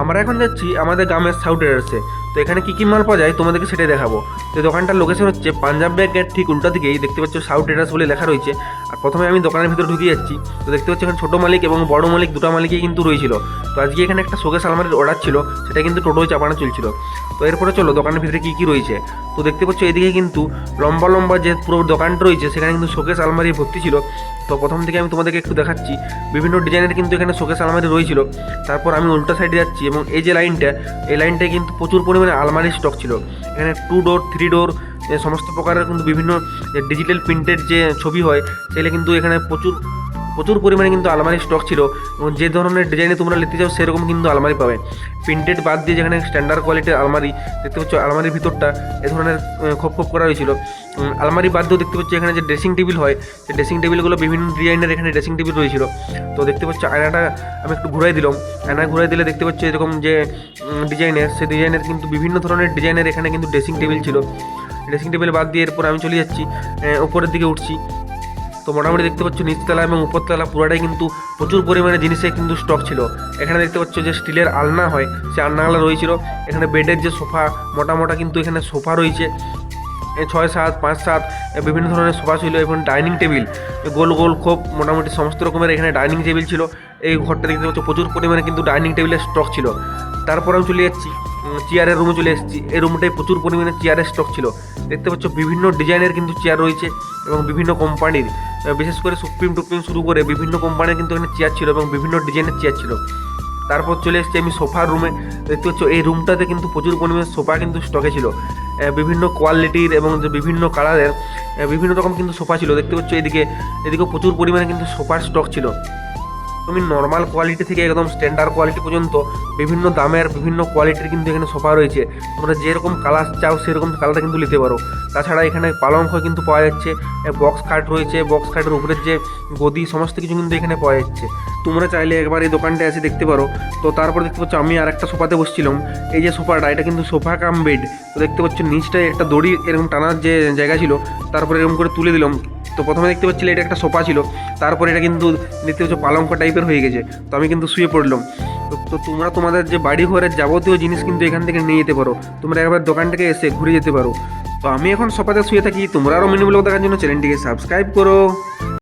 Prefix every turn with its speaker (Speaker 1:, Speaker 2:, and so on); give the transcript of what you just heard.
Speaker 1: আমরা এখন যাচ্ছি আমাদের গ্রামের সাউথ এরার্সে তো এখানে কী কী মাল পাওয়া যায় তোমাদেরকে সেটাই দেখাবো। তো দোকানটার লোকেশন হচ্ছে পাঞ্জাব ব্যাগের ঠিক উল্টা দিকেই, দেখতে পাচ্ছ সাউথ এরার্স বলে লেখা রয়েছে। আর প্রথমে আমি দোকানের ভিতরে ঢুকে যাচ্ছি। তো দেখতে পাচ্ছি এখানে ছোটো মালিক এবং বড় মালিক দুটো মালিকই কিন্তু রয়েছিল। তো আজকে এখানে একটা শোকেস আলমারির অর্ডার ছিল, সেটা কিন্তু টোটোয় চাপানো চলছিল। তো এরপরে চলো, দোকানের ভিতরে কী কী রয়েছে? তো দেখতে পাচ্ছ এদিকে কিন্তু লম্বা লম্বা যে পুরো দোকানটা রয়েছে, সেখানে কিন্তু শোকেস আলমারি ভর্তি ছিল। তো প্রথম থেকে আমি তোমাদেরকে একটু দেখাচ্ছি। বিভিন্ন ডিজাইনের কিন্তু এখানে শোকেস আলমারি রয়েছিল। তারপর আমি উল্টা সাইডে যাচ্ছি এবং এই যে লাইনটা, এই লাইনটায় কিন্তু প্রচুর পরিমাণে আলমারির স্টক ছিল। এখানে টু ডোর থ্রি ডোর সমস্ত প্রকারের কিন্তু বিভিন্ন ডিজিটাল প্রিন্টের যে ছবি হয়, সেগুলো কিন্তু এখানে প্রচুর প্রচুর পরিমাণে কিন্তু আলমারির স্টক ছিল এবং যে ধরনের ডিজাইনে তোমরা নিতে চাও, সেরকম কিন্তু আলমারি পাবে। প্রিন্টেড বাদ দিয়ে যেখানে স্ট্যান্ডার্ড কোয়ালিটির আলমারি, দেখতে পাচ্ছ আলমারির ভিতরটা এ ধরনের খোপ খোপ করা হয়েছিল। আলমারি বাদ দিয়েও দেখতে পাচ্ছ এখানে যে ড্রেসিং টেবিল হয়, সেই ড্রেসিং টেবিলগুলো বিভিন্ন ডিজাইনের এখানে ড্রেসিং টেবিল রয়েছিল। তো দেখতে পাচ্ছ আয়নাটা আমি একটু ঘুরাই দিলাম। আয়না ঘুরাই দিলে দেখতে পাচ্ছ এরকম যে ডিজাইনের সেই ডিজাইনের কিন্তু বিভিন্ন ধরনের ডিজাইনের এখানে কিন্তু ড্রেসিং টেবিল ছিল। ড্রেসিং টেবিল বাদ দিয়ে এরপর আমি চলে যাচ্ছি আহ, উপরের দিকে উঠছি। তো মোটামুটি দেখতে পাচ্ছ নিচতলা এবং উপরতলা পুরোটাই কিন্তু প্রচুর পরিমাণে জিনিসে কিন্তু স্টক ছিল। এখানে দেখতে পাচ্ছ যে স্টিলের আলনা হয় সে আলনাগুলো রয়েছিল। এখানে বেডের যে সোফা মোটা মোটা কিন্তু এখানে সোফা রয়েছে। ছয় সাত পাঁচ সাত বিভিন্ন ধরনের সোফা ছিল এবং ডাইনিং টেবিল। গোল গোল খোপ মোটামুটি সমস্ত রকমের এখানে ডাইনিং টেবিল ছিল। এই ঘরটা দেখতে পাচ্ছ প্রচুর পরিমাণে কিন্তু ডাইনিং টেবিলের স্টক ছিল। তারপর আমি চলে যাচ্ছি। চেয়ারের রুমে চলে এসেছি। এই রুমটায় প্রচুর পরিমাণে চেয়ারের স্টক ছিল। দেখতে পাচ্ছ, বিভিন্ন ডিজাইনের কিন্তু চেয়ার রয়েছে এবং বিভিন্ন কোম্পানির বিশেষ করে সুপ্রিম টুপ্রিম শুরু করে বিভিন্ন কোম্পানির কিন্তু এখানে চেয়ার ছিল এবং বিভিন্ন ডিজাইনের চেয়ার ছিল। তারপর চলে এসেছি আমি সোফার রুমে দেখতে পাচ্ছ, এই রুমটাতে কিন্তু প্রচুর পরিমাণে সোফা কিন্তু স্টকে ছিল। বিভিন্ন কোয়ালিটির এবং বিভিন্ন কালারের বিভিন্ন রকম কিন্তু সোফা ছিল। দেখতে পাচ্ছ, এদিকে এদিকে প্রচুর পরিমাণে কিন্তু সোফার স্টক ছিল। তুমি নর্মাল কোয়ালিটি থেকে একদম স্ট্যান্ডার্ড কোয়ালিটি পর্যন্ত বিভিন্ন দামের, বিভিন্ন কোয়ালিটির কিন্তু এখানে সোফা রয়েছে। তোমরা যেরকম কালার চাও, সেরকম কালারটা কিন্তু নিতে পারো। তাছাড়া এখানে পালঙ্ক কিন্তু পাওয়া যাচ্ছে বক্স খাট রয়েছে বক্স খাটের উপরের যে গদি, সমস্ত কিছু কিন্তু এখানে পাওয়া যাচ্ছে। তোমরা চাইলে একবার এই দোকানটা এসে দেখতে পারো। তো তারপর দেখতে পাচ্ছ, আমি আর একটা সোফাতে বসছিলাম। এই যে সোফাটা এটা কিন্তু সোফা কাম বেড তো দেখতে পাচ্ছ, নিচটায় একটা দড়ি এরকম টানার যে জায়গা ছিল, তারপরে এরকম করে তুলে দিলাম। তো প্রথমে দেখতে পাচ্ছিলে এটা একটা সোফা ছিল, তারপর এটা কিন্তু দেখতে পাচ্ছ পালঙ্ক টাইপের হয়ে গেছে, তো আমি কিন্তু শুয়ে পড়লাম। তো তোমরা তোমাদের যে বাড়ি ঘরের যাবতীয় জিনিস কিন্তু এখান থেকে নিয়ে যেতে পারো, তোমরা একবার দোকান থেকে এসে ঘুরে যেতে পারো। তো আমি এখন সোফাতে শুয়ে থাকি, তোমরা আরও মিনি দেখার জন্য চ্যানেলটিকে সাবস্ক্রাইব করো।